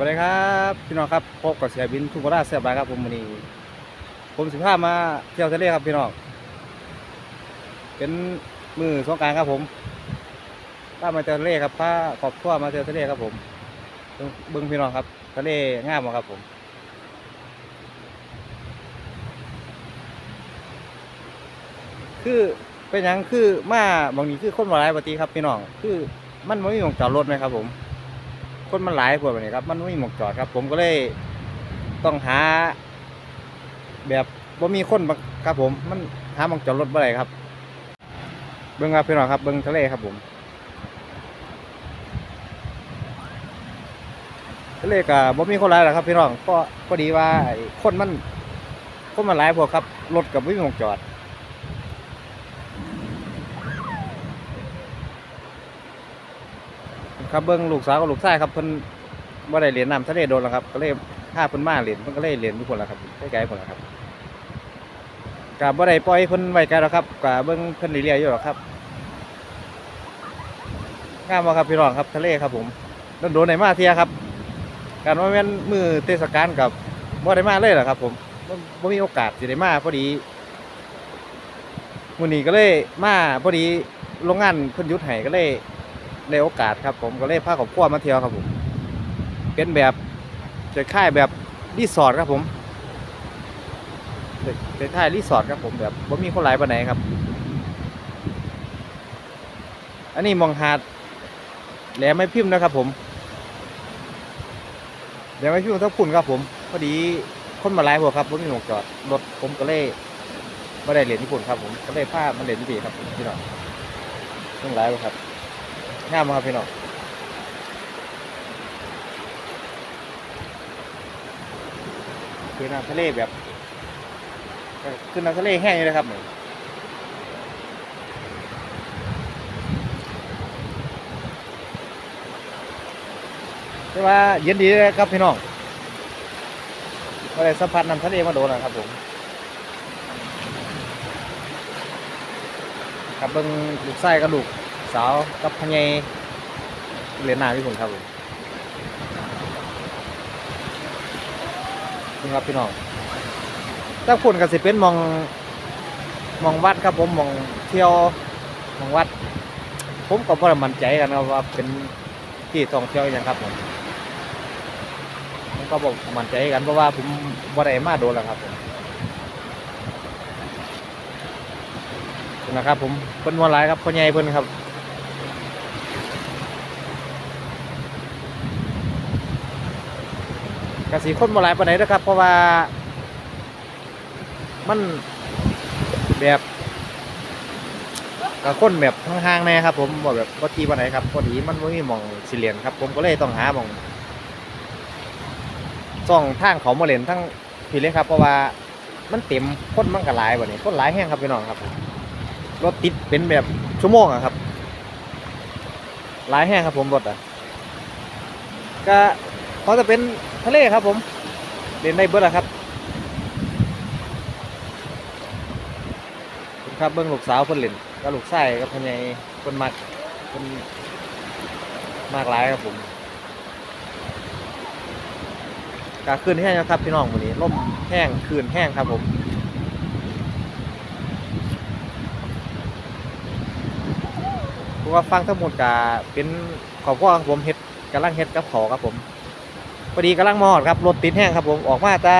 วัสดีครับพี่น้องครับพบกับเสียบินทุกราชเสียบายครับผมวันนี้ผมสิพามาเที่ยวทะเลครับพี่น้องเป็นมือสงการครับผมพามาเที่ยวทะเลครับพาครอบครัวมาเที่ยวทะเลครับผมเบิ้งพี่น้องครับทะเลง่ามครับผมคือเป็นยังคือมาบางนี้คือคนมาหลายปฏิครับพี่น้องคือมันไม่มีหมองจอดรถไหมครับผม คนมันหลายพวกแบบนี้ครับ มันไม่มีหมองจอดครับ ผมก็เลยต้องหา แบบว่ามีคนครับผม มันหาหมองจอดรถบ่ได้ครับ เบิ้งครับพี่น้องครับ เบิ้งทะเลครับผมทะเลกับบ่มีคนหลายหรอกครับ พี่น้องก็ก็ดีว่าไอ้คนมันคนมันหลายพวกครับรถกับไม่มีหมองจอด ครับเบิ้งลูกสาวกับลูกชายครับเพิ่นบ่ได้เหรียนน้ำทะเลโดนแล้วครับ ก็เลยพาเพิ่นมาเหรียนเพิ่นก็เลยเหรียนทุกคนแล้วครับใกล้ๆคนแล้วครับก็บ่ได้ปล่อยเพิ่นไว้ไกลแล้วครับก็เบิ่งเพิ่นเรื่อยๆอยู่หรอกครับงามบ่ครับพี่น้องครับทะเลครับผมโดนได้มาเทียครับ การว่าแม่นมือเทศกาลกับบ่ได้มาเลยหรอกครับ ผมบ่บ่มีโอกาสสิได้มาพอดีมื้อนี้ก็เลยมาพอดีโรงงานเพิ่นยุดให้ก็เลย ได้โอกาสครับ ผมก็เลยพาครอบครัวมาเที่ยวครับผม เป็นแบบจะค่ายแบบรีสอร์ทครับผมเป็นค่ายรีสอร์ทครับผมแบบว่ามีคนหลายปานไหนครับ อันนี้มองหาดแหลมไม่พิมพ์นะครับ ผมแหลมไม่พิมพ์ทั้งคุณครับผมพอดีคนมาหลายพวครับผมมีหมวกจอดรถผมก็เลยไม่ได้เหรียญญี่ปุ่นครับผมก็เลยพามาเหรียญที่ดีครับพี่น้องต้องหลายบ่ครับ งามครับพี่น้องคือน้ำทะเลแบบคือน้ำทะเลแห้งเลยครับนี่แต่ว่าเย็นดีเลยครับพี่น้องก็ได้สัมผัสน้ำทะเลมาโดนนะครับผมกับเบิ้งลูกไส้กับลูก สาวกับพญายเรียนหนาพี่ผมครับผมนี่ครับพี่น้องถ้าคุณก็สิเป็นมองมองวัดครับผมมองเที่ยวมองวัด ผมก็บ่ได้มั่นใจกันนะว่าเป็นที่ท่องเที่ยวอย่างครับผมผมก็บอกมั่นใจกันเพราะว่าผมบ่ได้มาโดนแล้วครับผมนะครับผมเพิ่นว่าหลายครับพ่อใหญ่เพิ่นครับ สีคนมาหลายปานไหนนะครับ เพราะว่า มันแบบกับคนแบบห่างๆแน่ครับ ผมบอกแบบพอทีปานไหนครับพอดีมันไม่มีหมองสิเลียนครับ ผมก็เลยต้องหาหมองซ่องทางเขามาเล่นทั้งพี่เลยครับ เพราะว่ามันเต็มคนมันก็หลายวันนี้คนหลายแห้งครับพี่น้องครับรถติดเป็นแบบชั่วโมงอะครับหลายแห้งครับผมรถอะก็ เขาจะเป็นทะเลครับผมเล่นได้เบิดล้วครับครับเบิ้งลูกสาวเพิ่นเล่นก็ลูกชายกับพ่อใหญ่เพิ่นมักเพิ่นมากหลายครับผมกาขึ้นแห้งนะครับพี่น้องวันนี้ล่มแห้งคืนแห้งครับผมเพราะว่าฟังทั้งหมดกาเป็นขอบคุณครับผมเฮ็ดกำลังเฮ็ดกับขอครับผม พอดีกำลังมอดครับรถติดแห้งครับผมออกมาแต่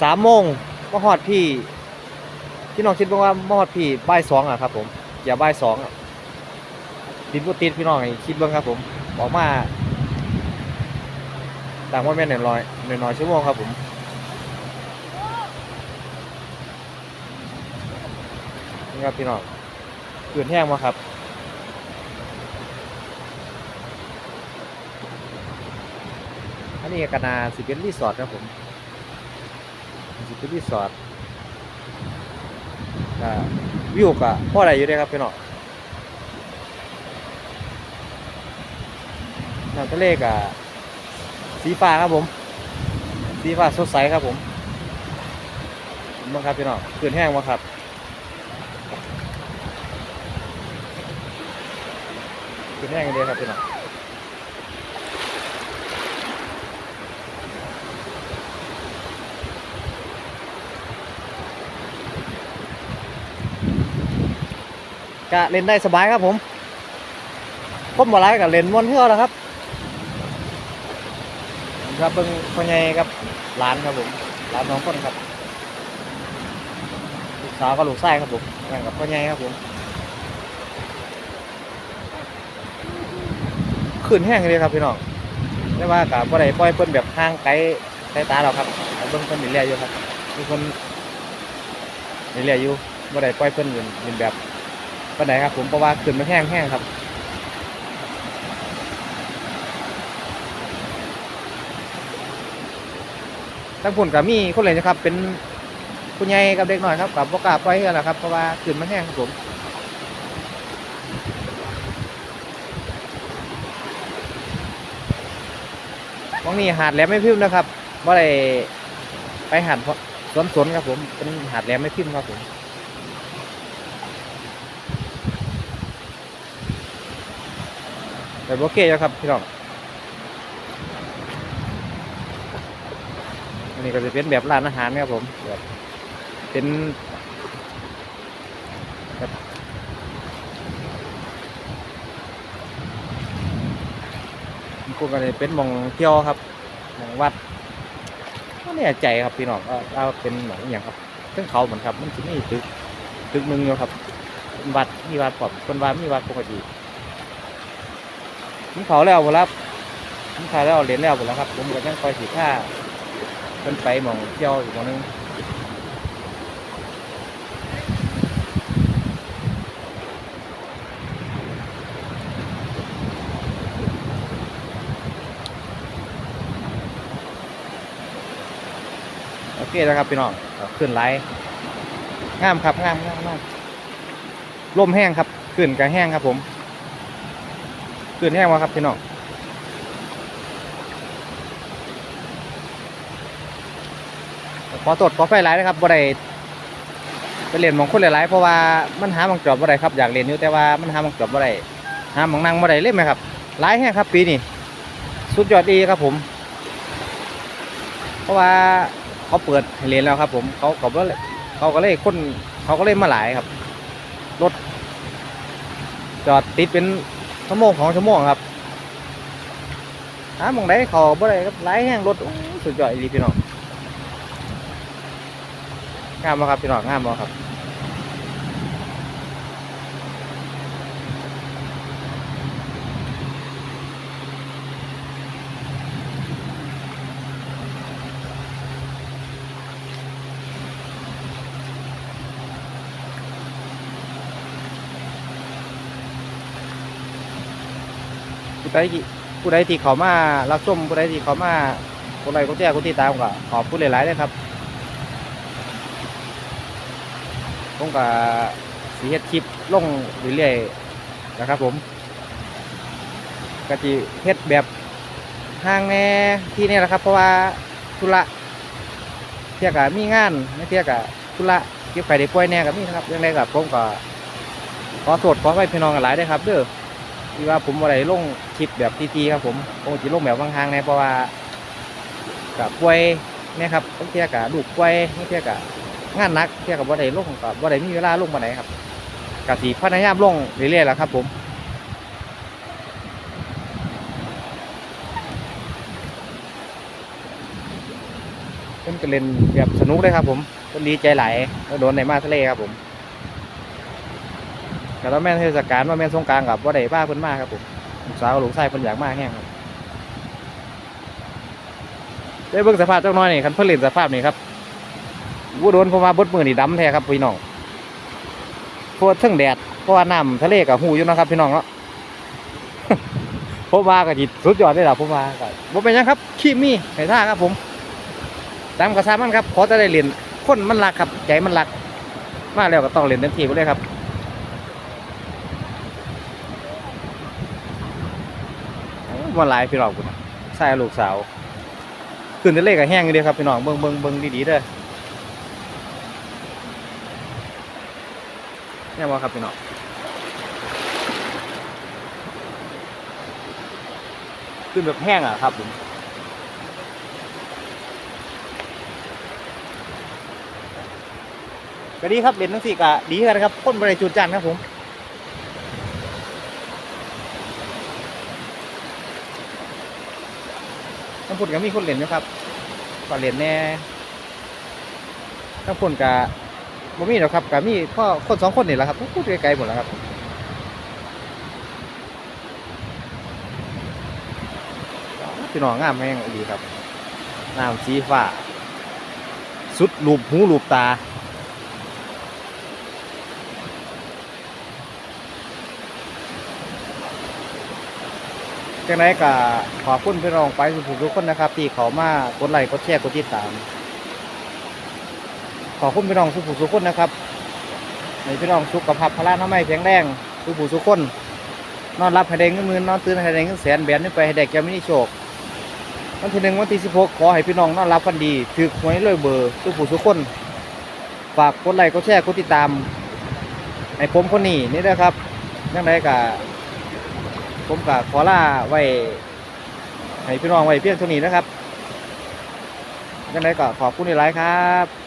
สามโมงมาหอดพี่พี่น้องคิดว่ามาหอดพี่บ่ายสองอะครับ ผมอย่าบ่ายสองติดรถติดพี่น้องคิดบ้างครับ ผมออกมาต่างว่าแม่หนึ่งร้อยหนึ่งร้อยชั่วโมงครับผมนี่ครับพี่น้องเกลือนแห้งมาครับ นี้ก็นาสิเป็นรีสอร์ทครับผมสิเป็นรีสอร์ทก็วิวก็พ่ออะได้อยู่เด้ครับพี่น้องน้ำทะเลก็สีฟ้าครับผม สีฟ้าสดใสครับผมมังครับพี่น้องคืนแห้งมาครับคืนแห้งกันเลยครับพี่น้อง ก็เล่นได้สบายครับผมผมบ่ร้ายกับเล่นม้วนเที่ยวแล้วครับครับเบิ่งพ่อใหญ่กับหลานครับผมหลานน้องคนครับลูกสาวกับลูกชายครับผมนั่นกับพ่อใหญ่ครับผมขึ้นแห้งเลยครับพี่น้องไม่ว่ากับบ่ได้ปล่อยเพิ่นแบบห่างไกลสายตาเราครับเบิ่งเพิ่นเรื่อยอยู่ครับทุกคนเรื่อยอยู่บ่ได้ปล่อยเพิ่นเป็นเป็นแบบานใดครับผมเพราะว่าขึ้นมันแห้งแห้งครับทั้งผุนกับมีคนเลยนะครับ เป็นคุณยายกับเด็กหน่อยครับกับโอกล้าปล่อยกันแหละครับเพราะว่าขึ้นมันแห้งครับผมมองนี่หาดแหลมไม่พิมพ์นะครับว่าได้ไปหาดสวนสนครับผมเป็นหาดแหลมไม่พิมพ์ครับผม แต่โอเคแล้วครับพี่น้องอันนี้ก็จะเป็นแบบร้านอาหารครับผมแบบเป็นแบบพวกกันเป็นมองเที่ยวครับมองวัดก็แน่ใจครับพี่น้องเอาเป็นหมองอย่างครับเส้นเขาเหมือนครับ มันจะมีตึกตึกหนึงอยู่ครับเป็นวัดมีวัดปอมคนวัดมีวัดปกติ ผมเขาแล้วหมดแล้วผมขายแล้วเหรียญแล้วหมดแล้วครับ ผมก็ยังคอยสีผ้าเพิ่นไปมองเที่ยวอีกหมองหนึงโอเคแล้วครับพี่น้องขึ้นไลน์งามครับงามงามงามลมแห้งครับขึ้นกับแห้งครับผม ขึ้นแห้งวะครับพี่น้องขอตรวจขอไฟหลายนะครับบ่ได้ไปเรียนมองคนหลายๆเพราะว่ามันหามองจอบบ่ได้ครับอยากเรียนอยู่แต่ว่ามันหามองจอบบ่ได้หามองนั่งบ่ได้เล่นไหมครับหลายแห้งครับ ปีนี้สุดยอดดีครับผม เพราะว่าเขาเปิดเรียนแล้วครับ ผมเขาเขาก็เลยเขาก็เลยคนเขาก็เลยมาหลายครับรถจอดติดเป็น ชั่วโมงของชั่วโมงครับหามองไดเขาบ่ได้ครับไล่แห้งรถสุดยอดอีพี่น้องงามบ่ครับพี่น้องงามบ่ครับ ผู้ใดที่ผู้ใดที่เขามารับชมผู้ใดที่เขามาคนใดก็แจ้คนที่ตามก็ขอบคุณหลายๆเลยครับผมก็สีเฮ็ดคลิปลงเรื่อยๆนะครับ ผมก็จะเฮ็ดแบบห่างแน่ที่นี่แหละครับ เพราะว่าธุระเที่ยกับมีงานไม่เที่ยกับธุระเก็บไข่ได้ป่วยแน่กับมีนะครับยังไงกับผมก็ขอโทษขอให้พี่น้องกันหลายด้ครับเด้อ ที่ว่าผมอะไรลงคลิปแบบทีๆครับผมผมจะลงแบบห่างๆแน่เพราะว่ากับป่วยเนี่ยครับบางเที่ยกับลูกป่วยบางเที่ยกับงานนักเที่ยกับบ่ได้ลงกับบ่ได้มีเวลาลงมาไหนครับกะสีพยายามลงเรื่อยๆแล้วครับ ผมเพิ่นก็เล่นแบบสนุกเลยครับ ผมเพิ่นดีใจหลายแล้วโดนในมาทะเลครับผม แต่ว่าแม่นเทศกาลว่าแม่นสงกรารกับบ่าได้บ้าเพิ่นมากครับผมสาวกับลูกชายเพิ่นอยากมากแห้งครับได้เบิ่งสภาพเจ้าน้อยนี่คันเพิ่นเล่นสภาพนี่ครับวูโดนเพราะว่าบดมือนี่ดำแท้ครับพี่น้องเพราะว่าเทั้งแดดเพราะว่าน้ำทะเลกับหูอยู่นะครับพี่น้องเนาะผมว่าก็จิสุดยอดได้ละผมว่าก็บ่เป็นยังครับขี้มีให้ท่าครับผมตามกระซามันครับขอจะได้เรียนคนมันรักครับใจมันรัก มาแล้วก็ต้องเรียนเต็มที่ไปเลยครับ โอ้มาหลายพี่น้องคุณใส่ลูกสาวขึ้นทะเลกับแห้งอยู่เดียครับพี่น้องเบิ่งเบิ่งเบิ่งดีๆเด้อเนี่ยว่าครับพี่น้องขึ้นแบบแห้งอะครับผมก็ดีครับเล่นทั้งสี่กะดีกันครับพ่นบริจุดจันทร์ครับผม ทั้งพุ่นก็มีคนเล่นนะครับก็เล่นแน่ทั้งพุ่นกับ่มีหรอกครับกับมีพ่อคนสองคนนี่แหละครับพูดไกลๆหมดแล้วครับพี่น้องงามแม่งดีครับน้ำสีฟ้าสุดลูบหูลูบตา จังไดก็ขอบคุณพี่น้องไปสุภูทุกคนนะครับที่เขามากดไลค์กดแชร์กดติดตาม ขอบคุณพี่น้องสุภูทุกคนนะครับให้พี่น้องสุขภาพพลานามัยแข็งแรงสุภูทุกคน นอนรับให้ได้เงินหมื่นนอนตื่นให้ได้เงินแสนแบนขึ้ไปให้ได้แก้วมินิโชควันที่หนึ่งวันที่สิบหกขอให้พี่น้องนอนรับฟันดีถือหวยรวยเบอร์สุภูทุกคนฝากกดไลค์กดแชร์กดติดตามให้ผมคนนี้นี่นะครับยังไงก็ ผมกับขอลาไว้ให้พี่น้องไว้เพียงเท่านี้นะครับยังไงก็ขอบคุณหลายครับ